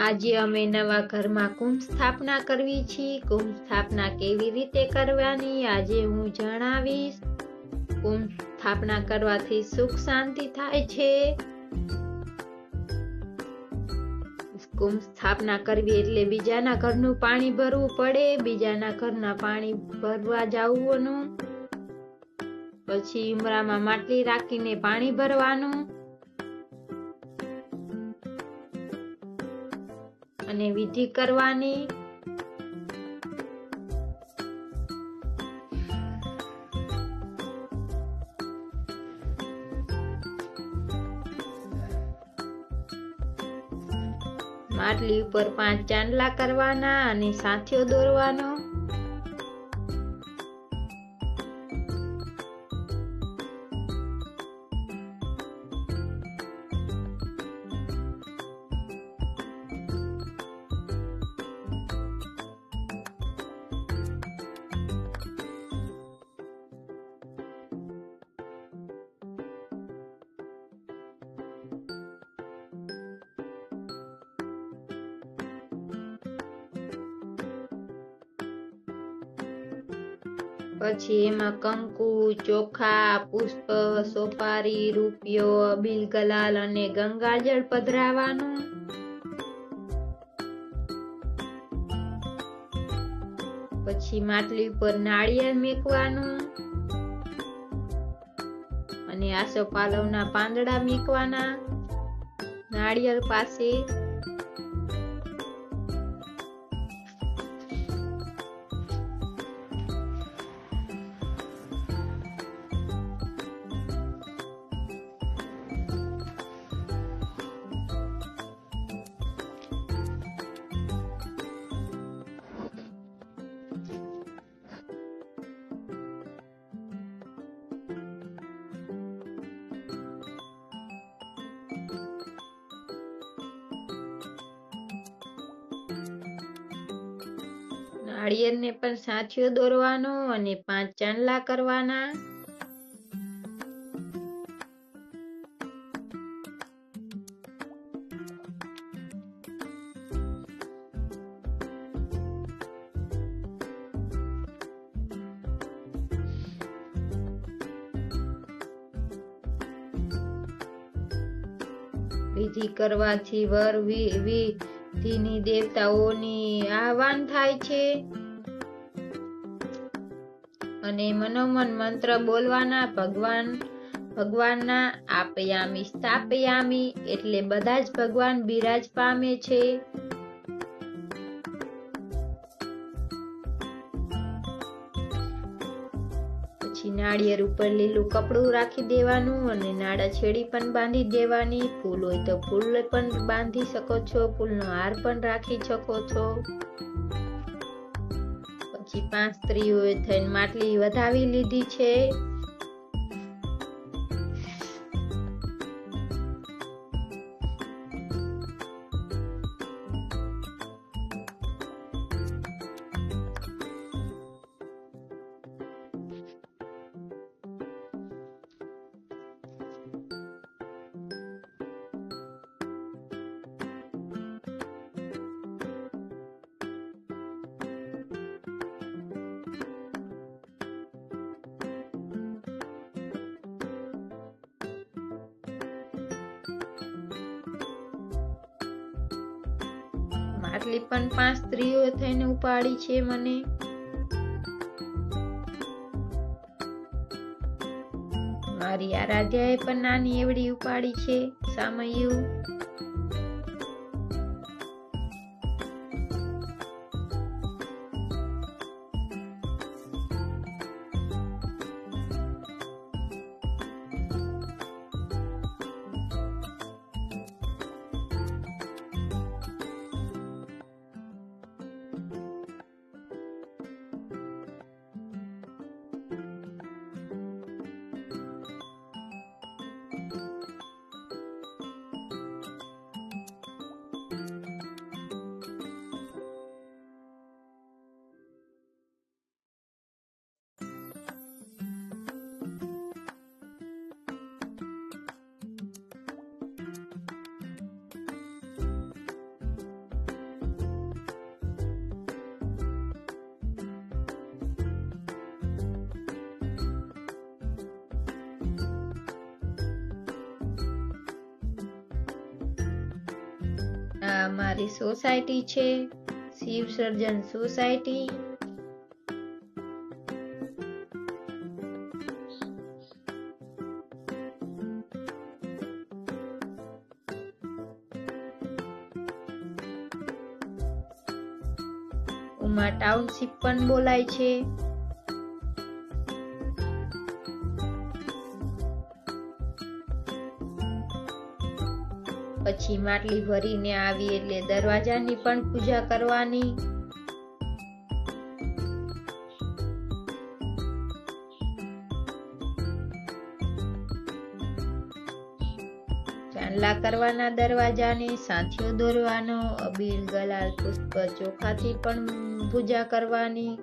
આજે અમે નવા ઘરમાં કુંભ સ્થાપના કરવી છે કુંભ સ્થાપના કેવી રીતે કરવાની આજે હું જણાવીશ. કુંભ સ્થાપના કરવાથી સુખ શાંતિ થાય છે. કુંભ સ્થાપના કરવી એટલે બીજાના ઘરનું પાણી ભરવું પડે. બીજાના ઘરના પાણી ભરવા જવાનું. પછી ઉમરામાં માટલી રાખીને પાણી ભરવાનું. અને વિધિ કરવાની. માટલી ઉપર પાંચ ચાંદલા કરવાના અને સાથીઓ દોરવાનો. પછી એમાં કંકુ, ચોખા, પુષ્પ, સોપારી, રૂપિયો અબીલ ગલાલ અને ગંગાજળ પધરાવાનું. પછી માટલી ઉપર નાળિયેર મેકવાનું. અને આસોપાલવના પાંદડા મેકવાના. નાળિયેર પાસે નાળિયેરને પણ સાથિયો દોરવાનો અને પાંચ ચાંદલા કરવાના. વિધિ કરવાથી વર વિધિની દેવતાઓની આહવાન થાય છે. અને મનોમન મંત્ર બોલવાના ભગવાન, ભગવાનના આપયામી, સ્થાપયામી, એટલે બધા જ ભગવાન બિરાજ પામે છે. પછી નાળિયેર ઉપર લીલું કપડું રાખી દેવાનું અને નાડા છેડી પણ બાંધી દેવાની. ફૂલ હોય તો ફૂલ પણ બાંધી શકો છો, ફૂલનો હાર પણ રાખી શકો છો. પછી પાંચ સ્ત્રીઓએ થઈને માટલી વધાવી લીધી છે. માટલી પણ પાંચ સ્ત્રીઓ થઈને ઉપાડી છે મને. મારી આરાધ્યાએ પણ નાની એવડી ઉપાડી છે સામયું આ મારી સોસાયટી છે શિવ સર્જન સોસાયટી. ઉમા ટાઉનશીપ પણ બોલાય છે. પછી માટલી ભરીને આવી એટલે દરવાજાની પણ પૂજા કરવાની. ચાંદલા કરવાના દરવાજાને સાથીઓ દોરવાનો, અબીલ, ગલાલ, પુષ્પ ચોખાથી પણ પૂજા કરવાની.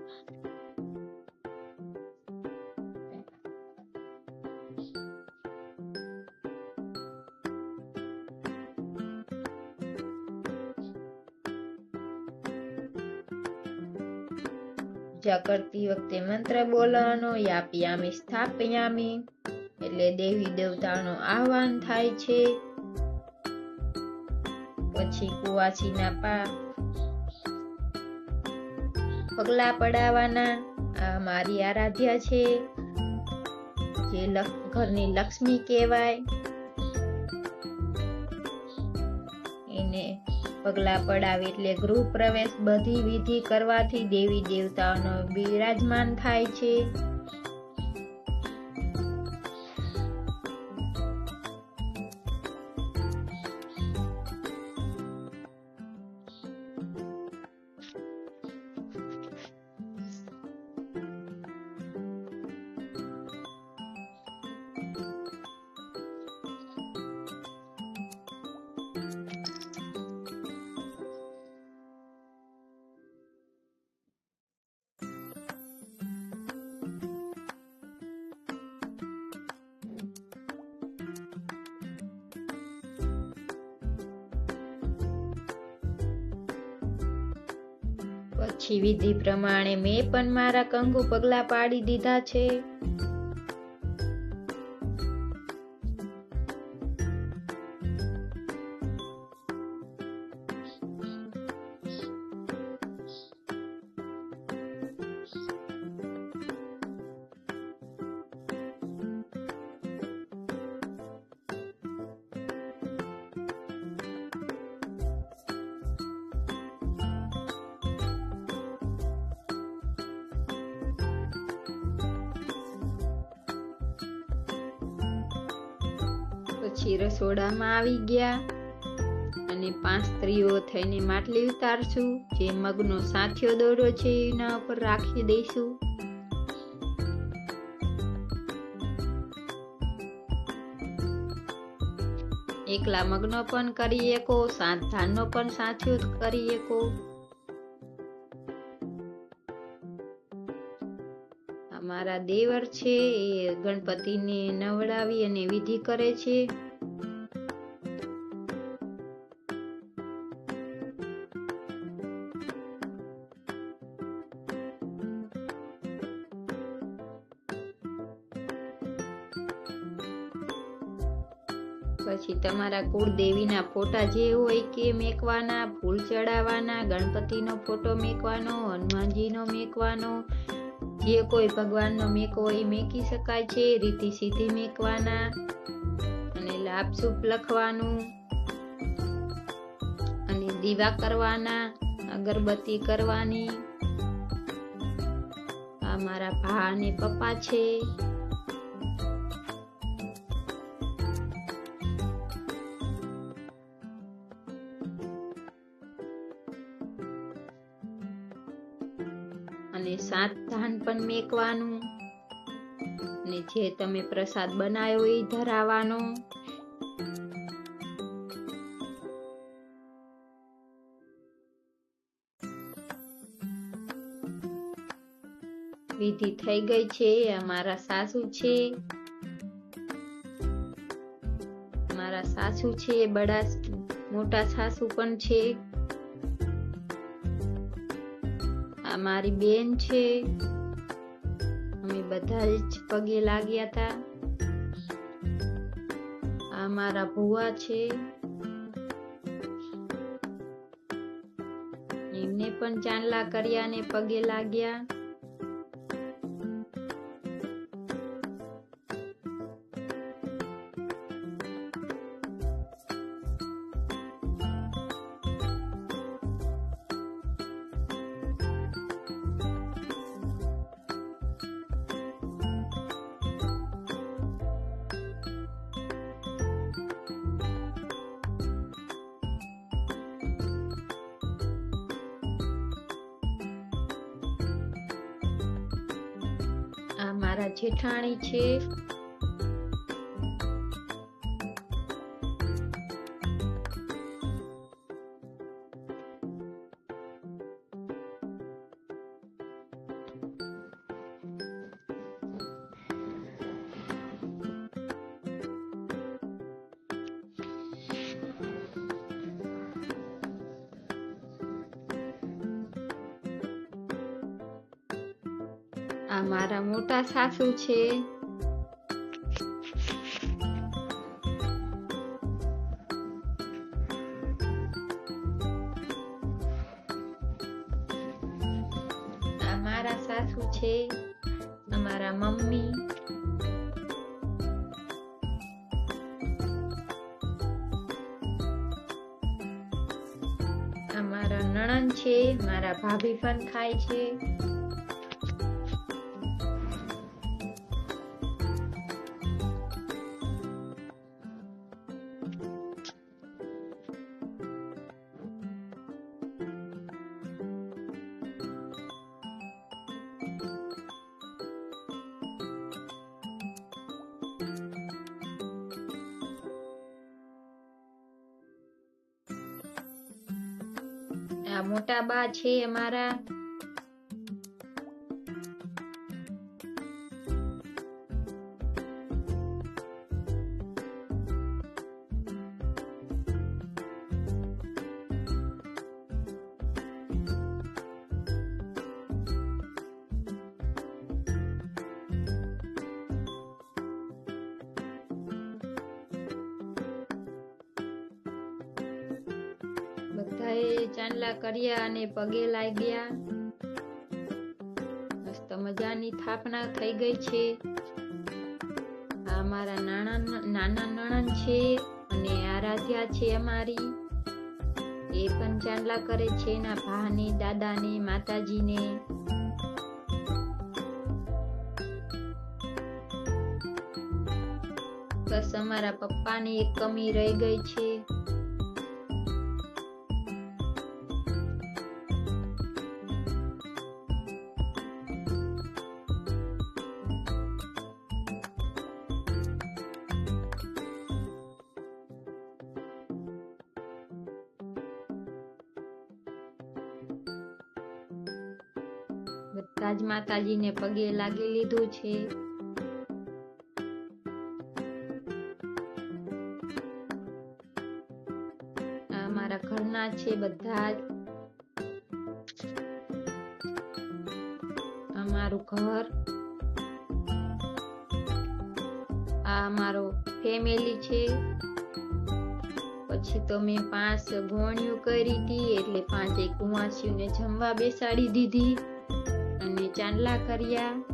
પૂજા કરતી વખતે મંત્ર બોલવાનો, યાપિયામી સ્થાપયામી, એટલે દેવી દેવતાનો આહવાન થાય છે. પછી કુવાસીના પા પગલા પડાવવાના, આ મારી આરાધ્યા છે, જે ઘરની લક્ષ્મી કહેવાય. એને પગલા પડાવે એટલે ગૃહ પ્રવેશ બધી વિધિ કરવાથી દેવી દેવતાઓનો બિરાજમાન થાય છે. પછી વિધિ પ્રમાણે મેં પણ મારા કંકુ પગલા પાડી દીધા છે. પછી રસોડામાં આવી ગયા. અને પાંચ સ્ત્રીઓ થઈને માટલી ઉતારશું, જે મગનો સાથિયો દોરો છે એના ઉપર રાખી દઈશું. એકલા મગનો પણ કરી શકો, સાત ધાનનો પણ સાથિયો કરી શકો. મારા દેવર છે, એ ગણપતિને નવડાવી અને વિધિ કરે છે. પછી તમારા કુળદેવીના ફોટા જે હોય કે મેકવાના, ફૂલ ચડાવવાના, ગણપતિનો ફોટો મેકવાનો, હનુમાનજીનો મેકવાનો જે કોઈ ભગવાનનો મેકો એ મેકી શકાય છે, રીતિ સીધી મેકવાના અને લાભ શુભ લખવાનું અને દીવા કરવાના, અગરબત્તી કરવાની. આ મારા ભા અને પપ્પા છે. પણ મેકવાનું ને જે તમે પ્રસાદ બનાવ્યો એ ધરાવાનો વિધિ થઈ ગઈ છે, અમારા સાસુ છે. મારા સાસુ છે, બડા મોટા સાસુ પણ છે. આ મારી બેન છે. બધા જ પગે લાગ્યા હતા આ મારા ભુવા છે. એમને પણ ચાંદલા કર્યા ને પગે લાગ્યા. મારા જેઠાણી છે. આ મારા મોટા સાસુ છે. આ મારા સાસુ છે, અમારા મમ્મી. અમારા મારા નણંદ છે, મારા ભાભી પણ ખાય છે. બા છે અમારા ચાંદલા અને પગે લાગ્યા. મસ્ત મજાની થાપના થઈ ગઈ છે. આ મારા નાના નાના નણંદ છે અને આરાધ્યા છે અમારી. એ પણ ચાંદલા કરે છે એના ભાને, દાદાને, માતાજીને. બસ અમારા પપ્પાની એક કમી રહી ગઈ છે. બધા જ માતાજીને પગે લાગી લીધું છે. આ મારા ઘરના છે બધા જ. અમારું ઘર. આ મારો ફેમિલી છે. પછી તો મેં પાંચ ગોણીઓ કરી હતી, એટલે પાંચે કુંવાસીઓને જમવા બેસાડી દીધી. અને ચાંદલા કર્યા.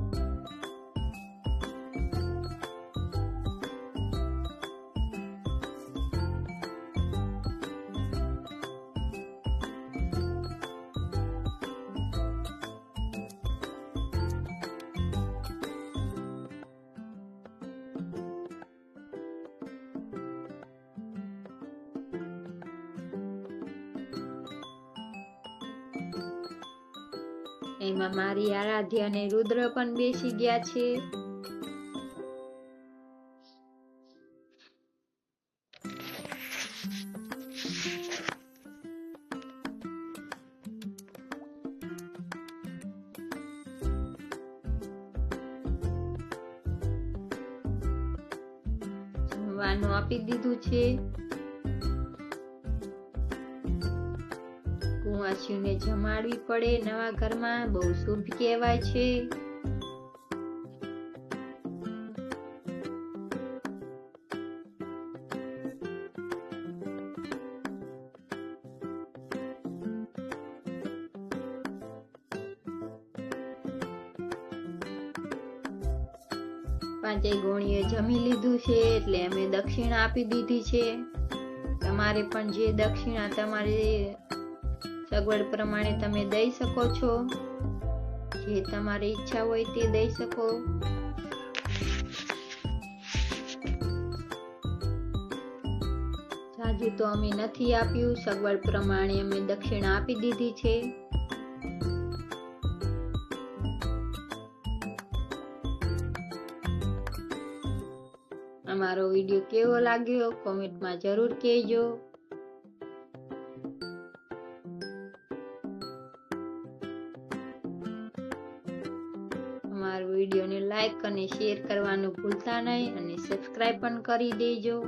એમાં મારી આરાધ્ય અને રુદ્ર પણ બેસી ગયા છે. જમવાનું આપી દીધું છે. માછીને જમાડવી પડે નવા ઘરમાં બહુ શુભ કહેવાય છે. પાંચે ગોણીએ જમી લીધું છે એટલે અમે દક્ષિણા આપી દીધી છે. તમારે પણ જે દક્ષિણા તમારે સગવડ પ્રમાણે તમે દઈ શકો છો. જે તમારી ઈચ્છા હોય તે દઈ શકો. સાજુ તો અમે નથી આપ્યું. સગવડ પ્રમાણે અમે દક્ષિણા આપી દીધી છે. અમારો વીડિયો કેવો લાગ્યો? કોમેન્ટમાં જરૂર કહેજો. અને શેર કરવાનું ભૂલતા નહીં અને સબસ્ક્રાઈબ પણ કરી દેજો.